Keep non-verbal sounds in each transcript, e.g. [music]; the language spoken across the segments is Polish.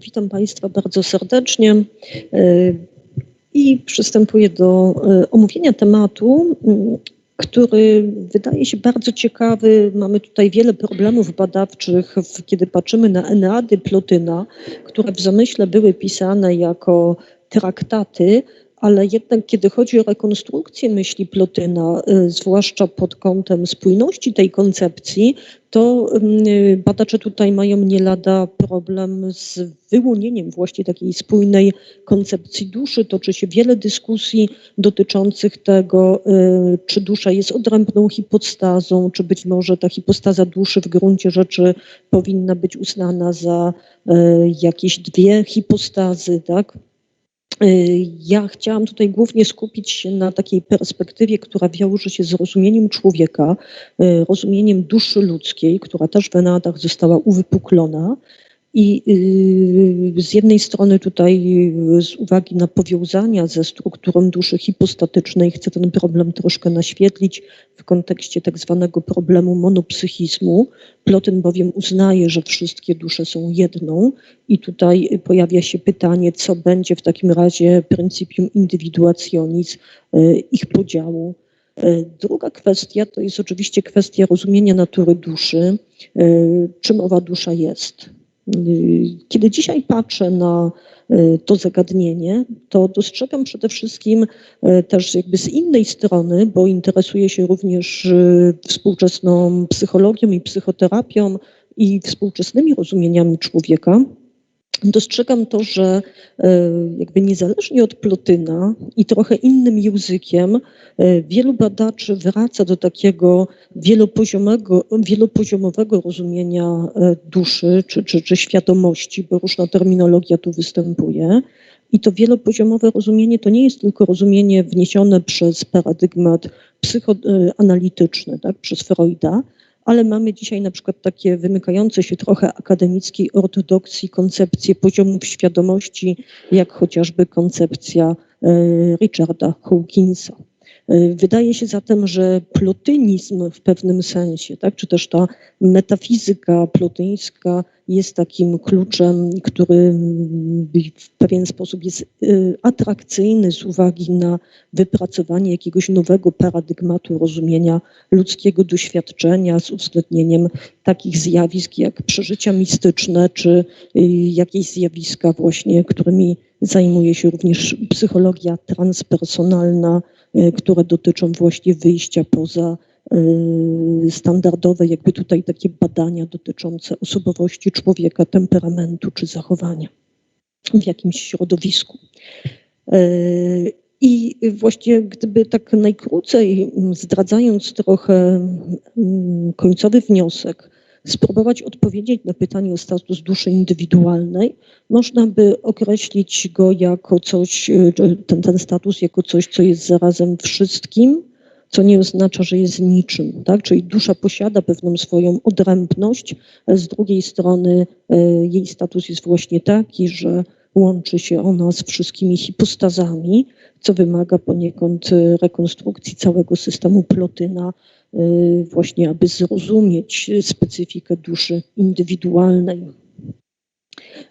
witam Państwa bardzo serdecznie e, i przystępuję do e, omówienia tematu, który wydaje się bardzo ciekawy. Mamy tutaj wiele problemów badawczych, kiedy patrzymy na Eneady Plotyna, które w zamyśle były pisane jako traktaty, ale jednak kiedy chodzi o rekonstrukcję myśli Plotyna, y, zwłaszcza pod kątem spójności tej koncepcji, to mm, badacze tutaj mają nie lada problem z wyłonieniem właśnie takiej spójnej koncepcji duszy. Toczy się wiele dyskusji dotyczących tego, y, czy dusza jest odrębną hipostazą, czy być może ta hipostaza duszy w gruncie rzeczy powinna być uznana za y, jakieś dwie hipostazy, tak? Y, ja chciałam tutaj głównie skupić się na takiej perspektywie, która wiąże się z rozumieniem człowieka, y, rozumieniem duszy ludzkiej, która też w Enadach została uwypuklona, i y, z jednej strony tutaj y, z uwagi na powiązania ze strukturą duszy hipostatycznej chcę ten problem troszkę naświetlić w kontekście tak zwanego problemu monopsychizmu. Plotyn bowiem uznaje, że wszystkie dusze są jedną i tutaj pojawia się pytanie, co będzie w takim razie pryncypium indywiduacjonizm, y, ich podziału. Druga kwestia to jest oczywiście kwestia rozumienia natury duszy, czym owa dusza jest. Kiedy dzisiaj patrzę na e, to zagadnienie, to dostrzegam przede wszystkim e, też jakby z innej strony, bo interesuję się również współczesną psychologią i psychoterapią i współczesnymi rozumieniami człowieka, dostrzegam to, że e, jakby niezależnie od Plotyna i trochę innym językiem, e, wielu badaczy wraca do takiego wielopoziomowego, wielopoziomowego rozumienia e, duszy czy, czy, czy świadomości, bo różna terminologia tu występuje. I to wielopoziomowe rozumienie to nie jest tylko rozumienie wniesione przez paradygmat psychoanalityczny, tak, przez Freuda, ale mamy dzisiaj na przykład takie wymykające się trochę akademickiej ortodoksji koncepcje poziomów świadomości, jak chociażby koncepcja e, Richarda Hawkinsa. E, wydaje się zatem, że plotynizm w pewnym sensie, tak, czy też ta metafizyka plotyńska jest takim kluczem, który w pewien sposób jest y, atrakcyjny z uwagi na wypracowanie jakiegoś nowego paradygmatu rozumienia ludzkiego doświadczenia z uwzględnieniem takich zjawisk jak przeżycia mistyczne, czy y, jakieś zjawiska właśnie, którymi zajmuje się również psychologia transpersonalna, y, które dotyczą właśnie wyjścia poza Y, standardowe, jakby tutaj takie badania dotyczące osobowości człowieka, temperamentu czy zachowania w jakimś środowisku. Y, I właściwie gdyby tak najkrócej, zdradzając trochę mm, końcowy wniosek, spróbować odpowiedzieć na pytanie o status duszy indywidualnej, można by określić go jako coś, y, ten, ten status jako coś, co jest zarazem wszystkim, co nie oznacza, że jest niczym, tak? Czyli dusza posiada pewną swoją odrębność, z drugiej strony e, jej status jest właśnie taki, że łączy się ona z wszystkimi hipostazami, co wymaga poniekąd rekonstrukcji całego systemu Plotyna, e, właśnie aby zrozumieć specyfikę duszy indywidualnej.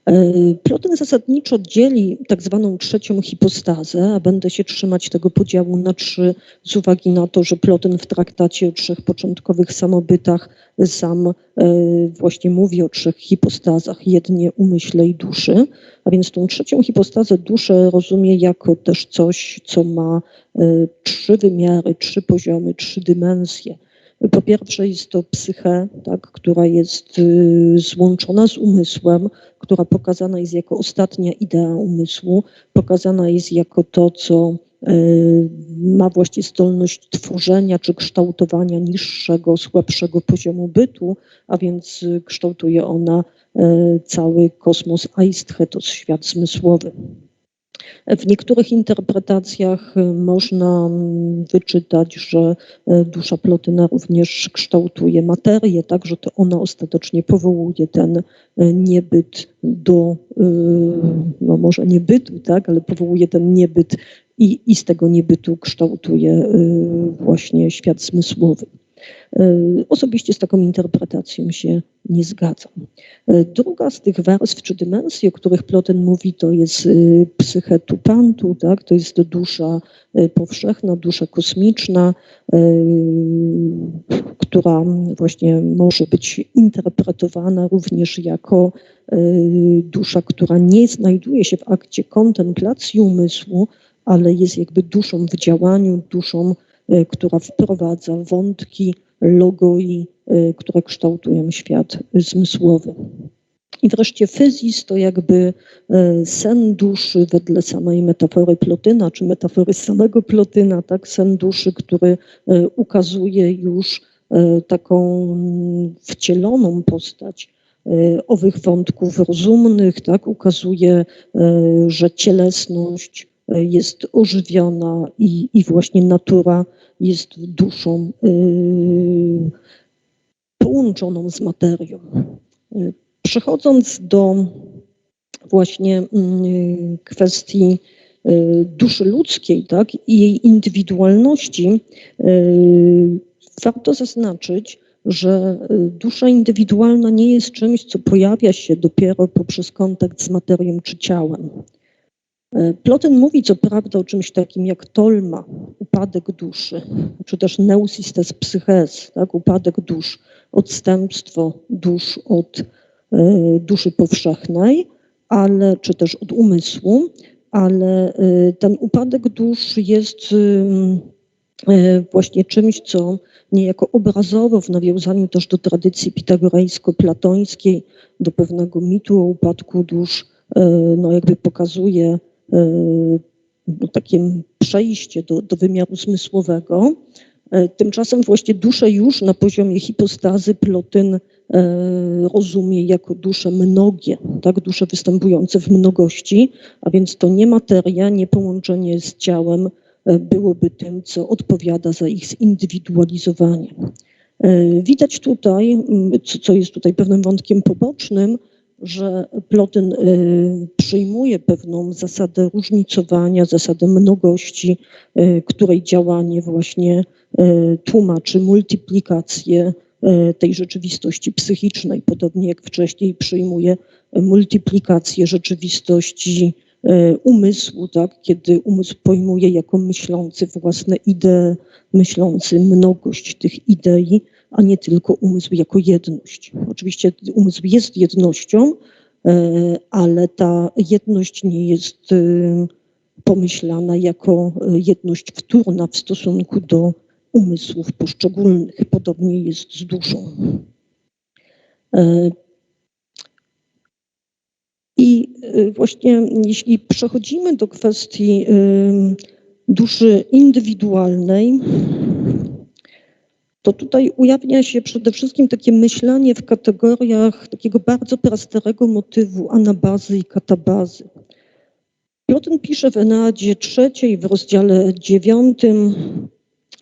E, Plotyn zasadniczo dzieli tak zwaną trzecią hipostazę, a będę się trzymać tego podziału na trzy z uwagi na to, że Plotyn w traktacie o trzech początkowych samobytach sam e, właśnie mówi o trzech hipostazach, jednie umyśle i duszy, a więc tą trzecią hipostazę duszę rozumie jako też coś, co ma e, trzy wymiary, trzy poziomy, trzy dymensje. Po pierwsze jest to psyche, tak, która jest y, złączona z umysłem, która pokazana jest jako ostatnia idea umysłu, pokazana jest jako to, co y, ma właściwie zdolność tworzenia czy kształtowania niższego, słabszego poziomu bytu, a więc kształtuje ona y, cały kosmos Aistchetos, świat zmysłowy. W niektórych interpretacjach y, można mm, wyczytać, że y, dusza Plotyna również kształtuje materię, tak, że to ona ostatecznie powołuje ten y, niebyt do, no może niebytu, tak, ale powołuje ten niebyt i, i z tego niebytu kształtuje właśnie świat zmysłowy. Osobiście z taką interpretacją się nie zgadzam. Druga z tych warstw czy dymensji, o których Ploten mówi, to jest psyche tupantu, tak? to jest dusza powszechna, dusza kosmiczna, która właśnie może być interpretowana również jako dusza, która nie znajduje się w akcie kontemplacji umysłu, ale jest jakby duszą w działaniu, duszą, e, która wprowadza wątki logoi, e, które kształtują świat zmysłowy. I wreszcie fyzis to jakby e, sen duszy wedle samej metafory Plotyna, czy metafory samego Plotyna, tak? Sen duszy, który ukazuje już taką wcieloną postać owych wątków rozumnych, tak? Ukazuje, że cielesność jest ożywiona i, i właśnie natura jest duszą yy, połączoną z materią. Przechodząc do właśnie yy, kwestii yy, duszy ludzkiej tak, i jej indywidualności, yy, warto zaznaczyć, że dusza indywidualna nie jest czymś, co pojawia się dopiero poprzez kontakt z materią czy ciałem. E, Ploten mówi co prawda o czymś takim jak tolma, upadek duszy, czy też neusistes psyches, tak, upadek dusz, odstępstwo dusz od e, duszy powszechnej, ale, czy też od umysłu, ale e, ten upadek dusz jest właśnie czymś, co niejako obrazowo w nawiązaniu też do tradycji pitagorejsko-platońskiej, do pewnego mitu o upadku dusz, no jakby pokazuje no, takie przejście do, do wymiaru zmysłowego. E, tymczasem właśnie duszę już na poziomie hipostazy Plotyn e, rozumie jako dusze mnogie, tak, dusze występujące w mnogości, a więc to nie materia, nie połączenie z ciałem byłoby tym, co odpowiada za ich zindywidualizowanie. Widać tutaj, co, co jest tutaj pewnym wątkiem pobocznym, że Plotyn y, przyjmuje pewną zasadę różnicowania, zasadę mnogości, y, której działanie właśnie y, tłumaczy multiplikację tej rzeczywistości psychicznej, podobnie jak wcześniej przyjmuje multiplikację rzeczywistości umysłu, tak? kiedy umysł pojmuje jako myślący własne idee, myślący mnogość tych idei, a nie tylko umysł jako jedność. Oczywiście umysł jest jednością, e, ale ta jedność nie jest e, pomyślana jako e, jedność wtórna w stosunku do umysłów poszczególnych. Podobnie jest z duszą. I właśnie jeśli przechodzimy do kwestii duszy indywidualnej, to tutaj ujawnia się przede wszystkim takie myślenie w kategoriach takiego bardzo prastarego motywu anabazy i katabazy. Plotin pisze w Enadzie trzeciej w rozdziale dziewiątym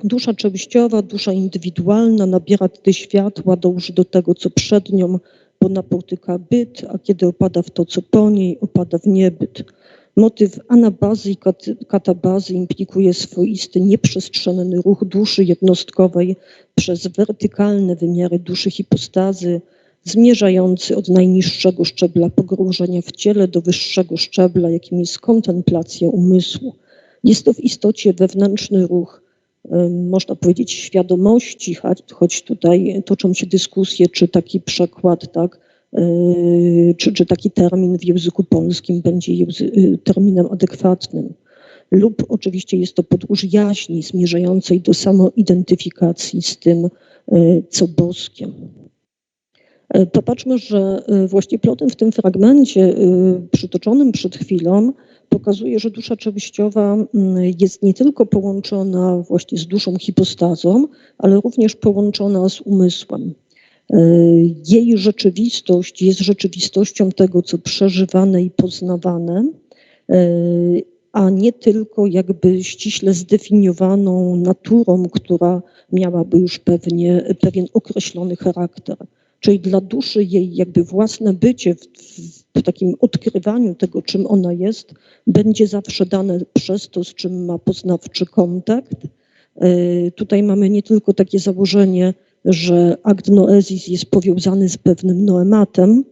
Dusza częściowa, dusza indywidualna nabiera wtedy światła, dąży do tego, co przed nią, bo napotyka byt, a kiedy opada w to, co po niej, opada w niebyt. Motyw anabazy i katabazy implikuje swoisty, nieprzestrzenny ruch duszy jednostkowej przez wertykalne wymiary duszy hipostazy, zmierzający od najniższego szczebla pogrążenia w ciele do wyższego szczebla, jakim jest kontemplacja umysłu. Jest to w istocie wewnętrzny ruch, można powiedzieć, świadomości, choć tutaj toczą się dyskusje, czy taki przekład, tak, czy, czy taki termin w języku polskim będzie yy, terminem adekwatnym. Lub oczywiście jest to podróż jaźni zmierzającej do samoidentyfikacji z tym, yy, co boskie. Popatrzmy, że właśnie Plotem w tym fragmencie przytoczonym przed chwilą pokazuje, że dusza częściowa jest nie tylko połączona właśnie z duszą hipostazą, ale również połączona z umysłem. E, jej rzeczywistość jest rzeczywistością tego, co przeżywane i poznawane, e, a nie tylko jakby ściśle zdefiniowaną naturą, która miałaby już pewnie, pewien określony charakter. Czyli dla duszy jej jakby własne bycie w, w takim odkrywaniu tego, czym ona jest, będzie zawsze dane przez to, z czym ma poznawczy kontakt, E, Tutaj mamy nie tylko takie założenie, że akt noezis jest powiązany z pewnym noematem,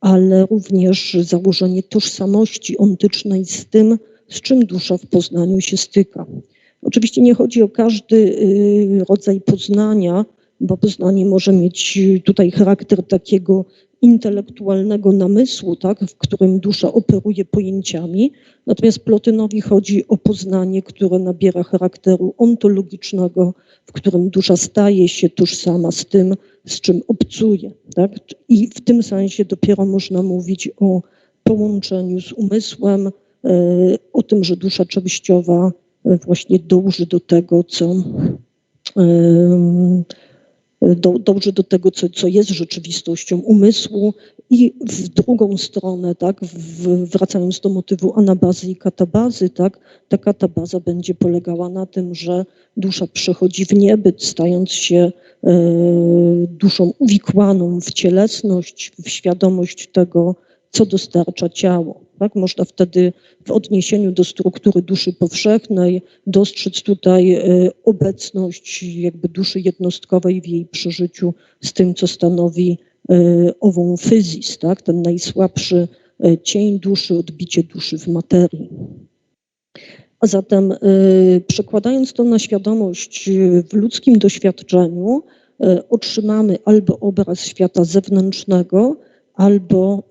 ale również założenie tożsamości ontycznej z tym, z czym dusza w poznaniu się styka. Oczywiście nie chodzi o każdy y, rodzaj poznania, bo poznanie może mieć tutaj charakter takiego intelektualnego namysłu, tak, w którym dusza operuje pojęciami. Natomiast Plotynowi chodzi o poznanie, które nabiera charakteru ontologicznego, w którym dusza staje się tożsama z tym, z czym obcuje. Tak? I w tym sensie dopiero można mówić o połączeniu z umysłem, e, o tym, że dusza częściowa e, właśnie dąży do tego, co em, do, dąży do tego, co, co jest rzeczywistością umysłu i w drugą stronę, tak, w, wracając do motywu anabazy i katabazy, tak, ta katabaza będzie polegała na tym, że dusza przechodzi w niebyt, stając się e, duszą uwikłaną w cielesność, w świadomość tego, co dostarcza ciało. Tak? Można wtedy w odniesieniu do struktury duszy powszechnej dostrzec tutaj e, obecność jakby duszy jednostkowej w jej przeżyciu z tym, co stanowi e, ową fyzis, tak? ten najsłabszy e, cień duszy, odbicie duszy w materii. A zatem przekładając to na świadomość w ludzkim doświadczeniu, otrzymamy albo obraz świata zewnętrznego, albo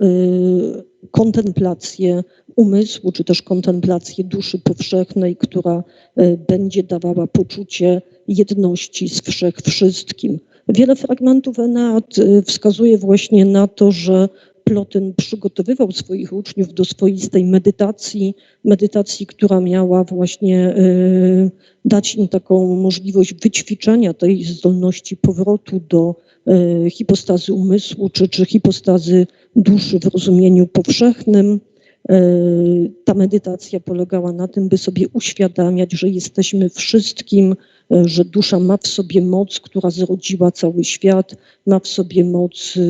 kontemplację umysłu, czy też kontemplację duszy powszechnej, która e, będzie dawała poczucie jedności z wszech wszystkim. Wiele fragmentów Eneat e, wskazuje właśnie na to, że Plotyn przygotowywał swoich uczniów do swoistej medytacji, medytacji, która miała właśnie e, dać im taką możliwość wyćwiczenia tej zdolności powrotu do hipostazy umysłu, czy, czy hipostazy duszy w rozumieniu powszechnym. E, ta medytacja polegała na tym, by sobie uświadamiać, że jesteśmy wszystkim, e, że dusza ma w sobie moc, która zrodziła cały świat, ma w sobie moc e,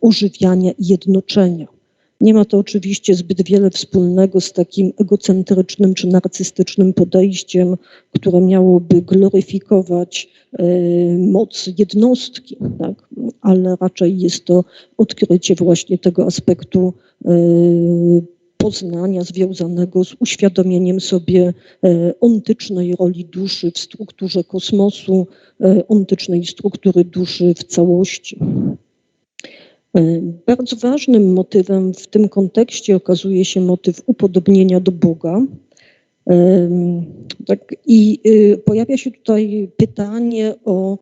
ożywiania i jednoczenia. Nie ma to oczywiście zbyt wiele wspólnego z takim egocentrycznym czy narcystycznym podejściem, które miałoby gloryfikować moc jednostki, tak? ale raczej jest to odkrycie właśnie tego aspektu poznania związanego z uświadomieniem sobie e, ontycznej roli duszy w strukturze kosmosu, e, ontycznej struktury duszy w całości. E, bardzo ważnym motywem w tym kontekście okazuje się motyw upodobnienia do Boga. Tak, I pojawia się tutaj pytanie o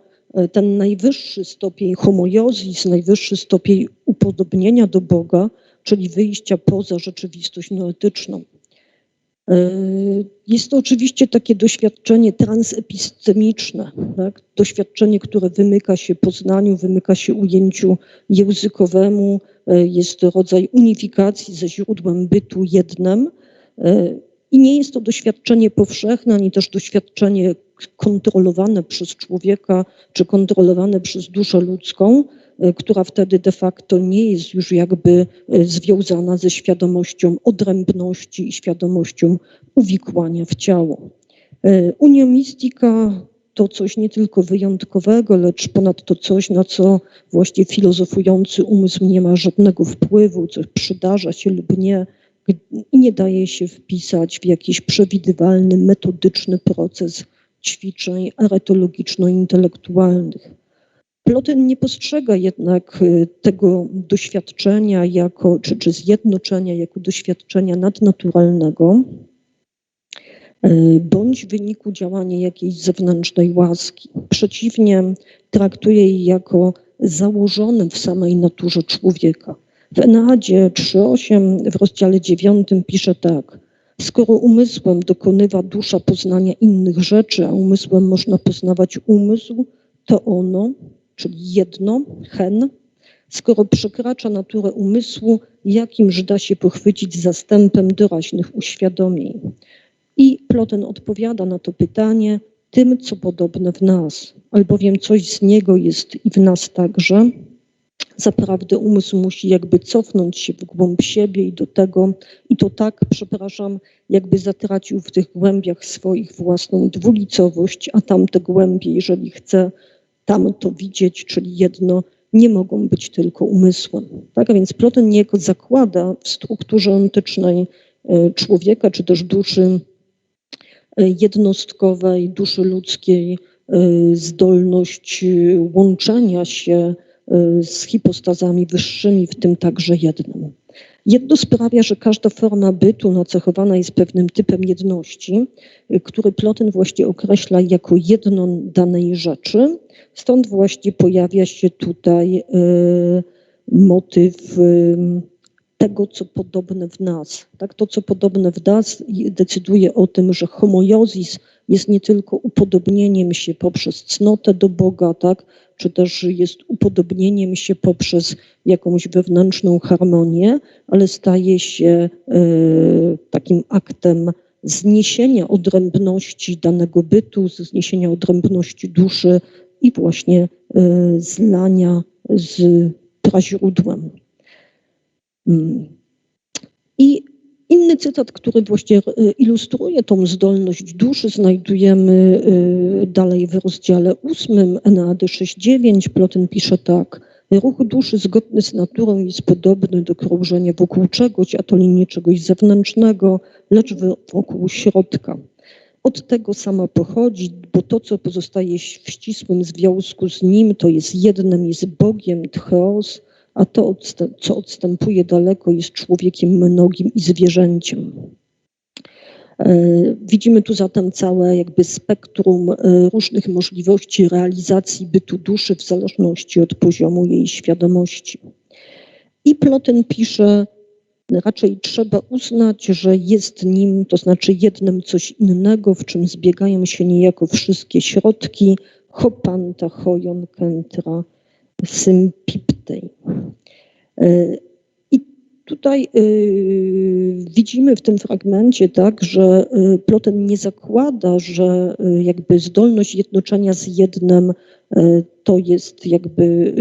ten najwyższy stopień homoiozis, najwyższy stopień upodobnienia do Boga, czyli wyjścia poza rzeczywistość noetyczną. E, jest to oczywiście takie doświadczenie transepistemiczne, tak? doświadczenie, które wymyka się poznaniu, wymyka się ujęciu językowemu, e, jest to rodzaj unifikacji ze źródłem bytu jednym. E, I nie jest to doświadczenie powszechne, ani też doświadczenie kontrolowane przez człowieka, czy kontrolowane przez duszę ludzką, która wtedy de facto nie jest już jakby e, związana ze świadomością odrębności i świadomością uwikłania w ciało. E, Unia Mistika to coś nie tylko wyjątkowego, lecz ponadto coś, na co właśnie filozofujący umysł nie ma żadnego wpływu, co przydarza się lub nie i nie daje się wpisać w jakiś przewidywalny, metodyczny proces ćwiczeń aretologiczno-intelektualnych. Plotyn nie postrzega jednak y, tego doświadczenia jako, czy, czy zjednoczenia jako doświadczenia nadnaturalnego, y, bądź w wyniku działania jakiejś zewnętrznej łaski. Przeciwnie, traktuje je jako założone w samej naturze człowieka. W Eneadzie 3.8 w rozdziale 9 pisze tak. Skoro umysłem dokonywa dusza poznania innych rzeczy, a umysłem można poznawać umysł, to ono, czyli jedno, hen, skoro przekracza naturę umysłu, jakimż da się pochwycić zastępem doraźnych uświadomień. I Ploten odpowiada na to pytanie tym, co podobne w nas, albowiem coś z niego jest i w nas także, zaprawdę umysł musi jakby cofnąć się w głąb siebie i do tego, i to tak, przepraszam, jakby zatracił w tych głębiach swoich własną dwulicowość, a tamte głębie, jeżeli chce tam to widzieć, czyli jedno, nie mogą być tylko umysłem. Tak? A więc Plotin niejako zakłada w strukturze antycznej e, człowieka, czy też duszy e, jednostkowej, duszy ludzkiej, e, zdolność łączenia się z hipostazami wyższymi, w tym także jednym. Jedno sprawia, że każda forma bytu nacechowana jest pewnym typem jedności, który Plotyn właśnie określa jako jedno danej rzeczy. Stąd właśnie pojawia się tutaj e, motyw e, tego, co podobne w nas. Tak? To, co podobne w nas decyduje o tym, że homoiozis jest nie tylko upodobnieniem się poprzez cnotę do Boga, tak? Czy też jest upodobnieniem się poprzez jakąś wewnętrzną harmonię, ale staje się e, takim aktem zniesienia odrębności danego bytu, zniesienia odrębności duszy i właśnie e, zlania z praźródłem. Mm. I Inny cytat, który właśnie e, ilustruje tą zdolność duszy, znajdujemy e, dalej w rozdziale ósmym Eneady 6.9. Plotyn pisze tak. Ruch duszy zgodny z naturą jest podobny do krążenia wokół czegoś, a to nie czegoś zewnętrznego, lecz wokół środka. Od tego sama pochodzi, bo to, co pozostaje w ścisłym związku z nim, to jest jednym, jest Bogiem, Tcheos, a to, co odstępuje daleko, jest człowiekiem mnogim i zwierzęciem. E, widzimy tu zatem całe jakby spektrum e, różnych możliwości realizacji bytu duszy w zależności od poziomu jej świadomości. I Plotyn pisze, raczej trzeba uznać, że jest nim, to znaczy jednym coś innego, w czym zbiegają się niejako wszystkie środki, hopanta, hojon, kentra, sympiptej. E, I tutaj e, widzimy w tym fragmencie tak, że e, Ploten nie zakłada, że jakby zdolność jednoczenia z jednym to jest jakby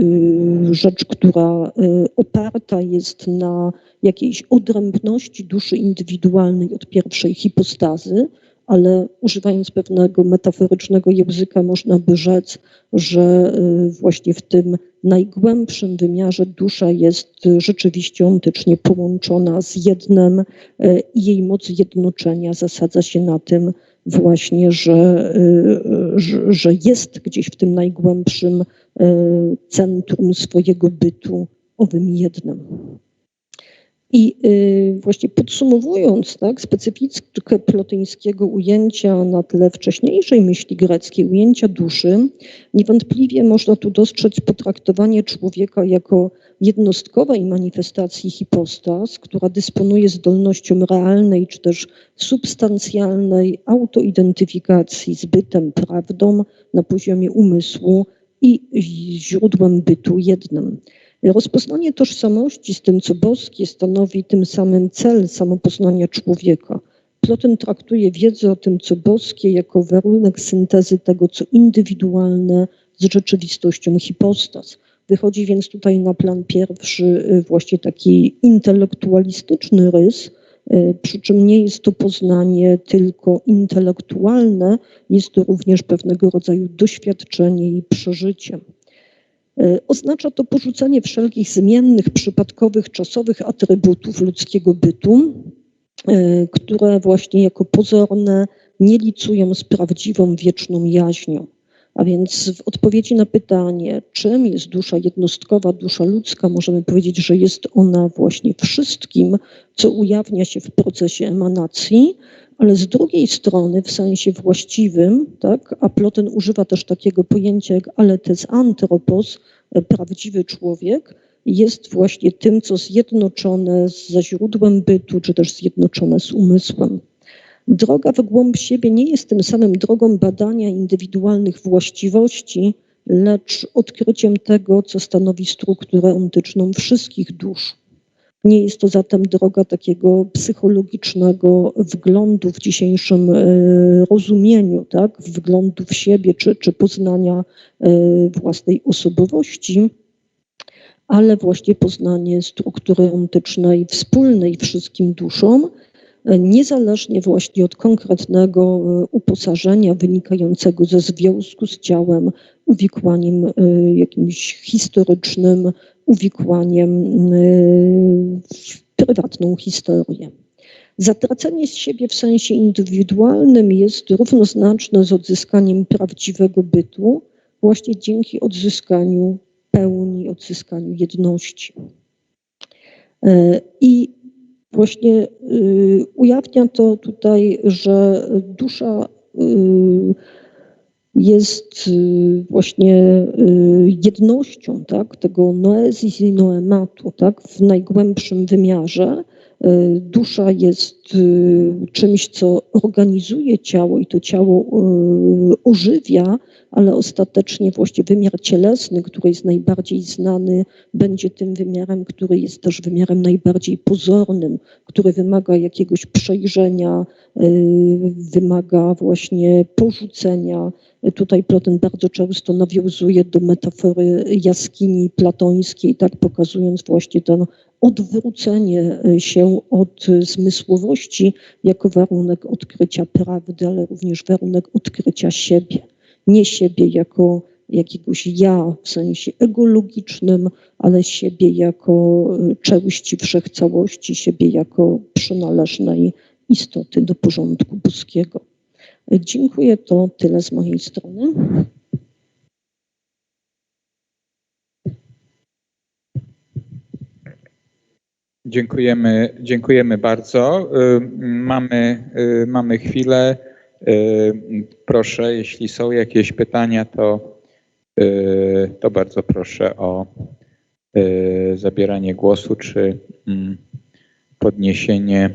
rzecz, która oparta jest na jakiejś odrębności duszy indywidualnej od pierwszej hipostazy, ale używając pewnego metaforycznego języka można by rzec, że y, właśnie w tym najgłębszym wymiarze dusza jest rzeczywiście ontycznie połączona z jednym y, i jej moc jednoczenia zasadza się na tym właśnie, że, y, że jest gdzieś w tym najgłębszym centrum swojego bytu owym jednym. I y, właśnie podsumowując tak, specyfikę plotyńskiego ujęcia na tle wcześniejszej myśli greckiej, ujęcia duszy, niewątpliwie można tu dostrzec potraktowanie człowieka jako jednostkowej manifestacji hipostas, która dysponuje zdolnością realnej czy też substancjalnej autoidentyfikacji z bytem, prawdą na poziomie umysłu i źródłem bytu jednym. Rozpoznanie tożsamości z tym, co boskie, stanowi tym samym cel samopoznania człowieka. Plotin traktuje wiedzę o tym, co boskie, jako warunek syntezy tego, co indywidualne z rzeczywistością hipostas. Wychodzi więc tutaj na plan pierwszy y, właśnie taki intelektualistyczny rys, y, przy czym nie jest to poznanie tylko intelektualne, jest to również pewnego rodzaju doświadczenie i przeżycie. E, oznacza to porzucenie wszelkich zmiennych, przypadkowych, czasowych atrybutów ludzkiego bytu, e, które właśnie jako pozorne nie licują z prawdziwą wieczną jaźnią. A więc w odpowiedzi na pytanie, czym jest dusza jednostkowa, dusza ludzka, możemy powiedzieć, że jest ona właśnie wszystkim, co ujawnia się w procesie emanacji, ale z drugiej strony w sensie właściwym, tak, a Ploten używa też takiego pojęcia jak aletes anthropos, prawdziwy człowiek, jest właśnie tym, co zjednoczone ze źródłem bytu, czy też zjednoczone z umysłem. Droga w głąb siebie nie jest tym samym drogą badania indywidualnych właściwości, lecz odkryciem tego, co stanowi strukturę ontyczną wszystkich dusz. Nie jest to zatem droga takiego psychologicznego wglądu w dzisiejszym e, rozumieniu, tak? wglądu w siebie czy, czy poznania e, własnej osobowości, ale właśnie poznanie struktury ontycznej wspólnej wszystkim duszom, e, niezależnie właśnie od konkretnego uposażenia wynikającego ze związku z ciałem, uwikłaniem jakimś historycznym, uwikłaniem w prywatną historię. Zatracenie z siebie w sensie indywidualnym jest równoznaczne z odzyskaniem prawdziwego bytu, właśnie dzięki odzyskaniu pełni, odzyskaniu jedności. E, I właśnie y, ujawnia to tutaj, że dusza y, jest y, właśnie jednością tak, tego noezis i noematu tak, w najgłębszym wymiarze, E, dusza jest czymś, co organizuje ciało i to ciało e, ożywia, ale ostatecznie właśnie wymiar cielesny, który jest najbardziej znany, będzie tym wymiarem, który jest też wymiarem najbardziej pozornym, który wymaga jakiegoś przejrzenia, wymaga właśnie porzucenia. Tutaj Platon bardzo często nawiązuje do metafory jaskini platońskiej, tak pokazując właśnie ten odwrócenie się od zmysłowości jako warunek odkrycia prawdy, ale również warunek odkrycia siebie. Nie siebie jako jakiegoś ja w sensie egologicznym, ale siebie jako e, części wszechcałości, siebie jako przynależnej istoty do porządku boskiego. Dziękuję, to tyle z mojej strony. Dziękujemy, dziękujemy bardzo. Y, mamy, y, mamy chwilę. Y, proszę, jeśli są jakieś pytania, to, to bardzo proszę o zabieranie głosu czy mm, podniesienie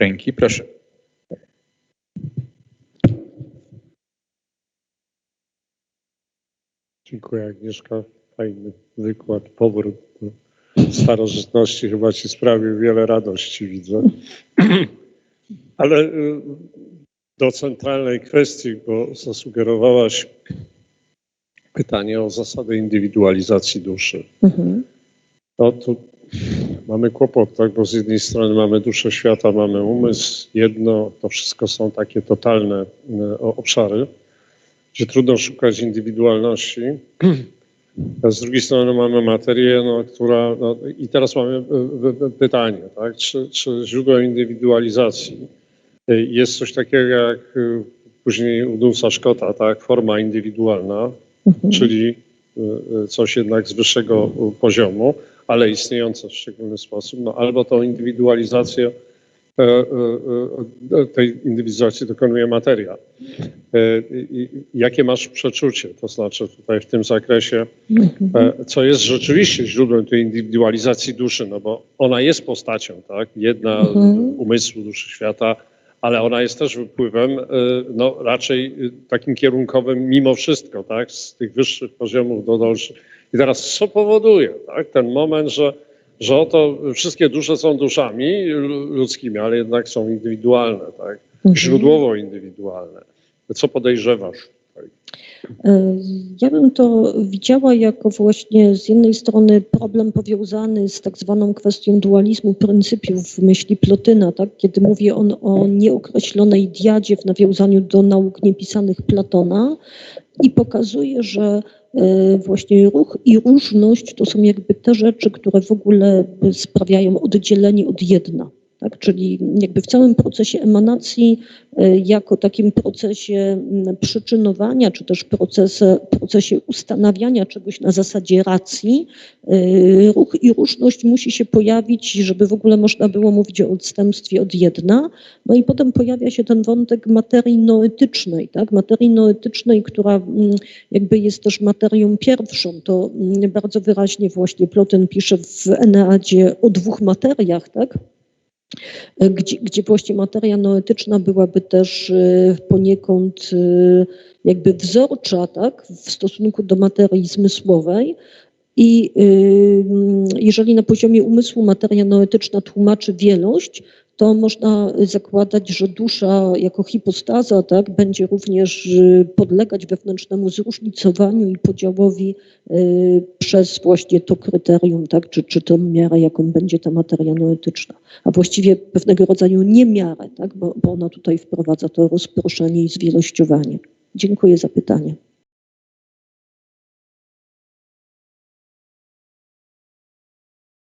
ręki. Proszę. Dziękuję Agnieszka. Fajny wykład, powrót starożytności chyba ci sprawił wiele radości, widzę. [clears throat] Ale y, do centralnej kwestii, bo zasugerowałaś pytanie o zasadę indywidualizacji duszy. Mhm. No tu mamy kłopot, tak? bo z jednej strony mamy duszę świata, mamy umysł, jedno, to wszystko są takie totalne y, obszary, gdzie trudno szukać indywidualności. [clears throat] Z drugiej strony mamy materię, no, która. No, I teraz mamy e, pytanie, tak? czy, czy źródłem indywidualizacji e, jest coś takiego jak e, później u Dunsa Scotta, tak? forma indywidualna, mhm. czyli coś jednak z wyższego poziomu, ale istniejące w szczególny sposób, no, albo tą indywidualizację tej indywidualizacji dokonuje materia. Jakie masz przeczucie, to znaczy tutaj w tym zakresie, co jest rzeczywiście źródłem tej indywidualizacji duszy, no bo ona jest postacią, tak? Jedna mhm. umysłu, duszy świata, ale ona jest też wypływem no, raczej takim kierunkowym mimo wszystko, tak? Z tych wyższych poziomów do dalszych. I teraz co powoduje, tak? Ten moment, że że oto wszystkie dusze są duszami ludzkimi, ale jednak są indywidualne, tak? Mhm. Źródłowo indywidualne. Co podejrzewasz? Ja bym to widziała jako właśnie z jednej strony problem powiązany z tak zwaną kwestią dualizmu pryncypiów w myśli Plotyna, tak? kiedy mówi on o nieokreślonej diadzie w nawiązaniu do nauk niepisanych Platona i pokazuje, że właśnie ruch i różność to są jakby te rzeczy, które w ogóle sprawiają oddzielenie od jedna. Tak? Czyli jakby w całym procesie emanacji, e, jako takim procesie przyczynowania, czy też procesie, procesie ustanawiania czegoś na zasadzie racji, e, ruch i różność musi się pojawić, żeby w ogóle można było mówić o odstępstwie od jedna. No i potem pojawia się ten wątek materii noetycznej, tak? materii noetycznej, która jakby jest też materią pierwszą. To bardzo wyraźnie właśnie Ploten pisze w Eneadzie o dwóch materiach, tak? Gdzie, gdzie właśnie materia noetyczna byłaby też e, poniekąd e, jakby wzorcza tak, w stosunku do materii zmysłowej. I e, jeżeli na poziomie umysłu materia noetyczna tłumaczy wielość, to można zakładać, że dusza jako hipostaza tak, będzie również y, podlegać wewnętrznemu zróżnicowaniu i podziałowi y, przez właśnie to kryterium, tak, czy, czy tą miarę, jaką będzie ta materia noetyczna. A właściwie pewnego rodzaju niemiarę, tak, bo, bo ona tutaj wprowadza to rozproszenie i zwielościowanie. Dziękuję za pytanie.